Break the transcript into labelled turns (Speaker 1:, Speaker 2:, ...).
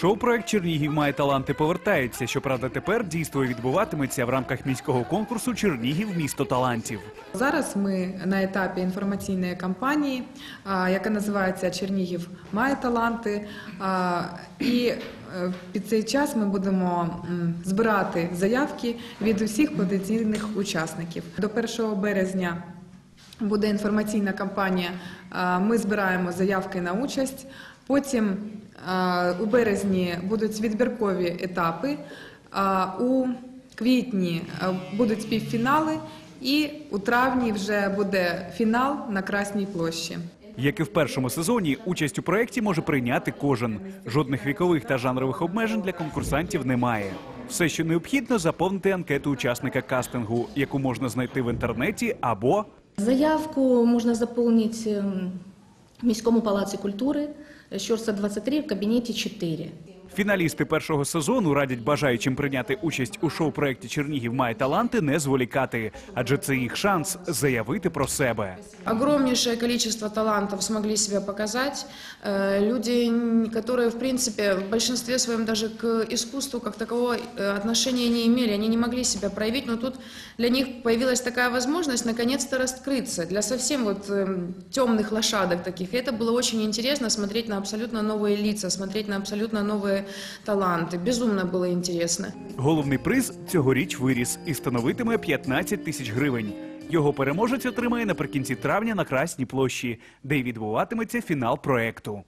Speaker 1: Шоу-проект Чернігів має таланти повертається. Щоправда, тепер дійство відбуватиметься в рамках міського конкурсу Чернігів місто талантів.
Speaker 2: Зараз ми на етапі інформаційної кампанії, яка називається Чернігів має таланти. І е, під цей час ми будемо збирати заявки від усіх потенційних учасників. До 1 березня буде інформаційна кампанія. Ми збираємо заявки на участь. Потім у березні будуть відбіркові етапи. У квітні будуть співфінали. І у травні вже буде фінал на Красній площі.
Speaker 1: Як і в першому сезоні, участь у проєкті може прийняти кожен. Жодних вікових та жанрових обмежень для конкурсантів немає. Все, що необхідно, заповнити анкету учасника кастингу, яку можна знайти в інтернеті або
Speaker 3: Заявку можна заповнити ем, міському палаці культури, Щорса 23 в кабінеті 4.
Speaker 1: Фіналісти першого сезону радять бажаючим прийняти участь у шоу-проєкті Чернігів має таланти не зволікати, адже це їх шанс заявити про себе.
Speaker 4: Огромнейшее количество талантов смогли себя показать. Э, Люди, н- которые, в принципе, в большинстве своем даже к искусству как такового э, отношения не имели, они не могли себя проявить, но тут для них появилась такая возможность наконец-то раскрыться для совсем вот эм, темных лошадок таких. И это было очень интересно смотреть на абсолютно новые лица, смотреть на абсолютно новые таланты. Безумно было интересно.
Speaker 1: Головний приз цьогоріч виріс і становитиме 15 тисяч гривень. Його переможець отримає наприкінці травня на Красній площі, де й відбуватиметься фінал проекту.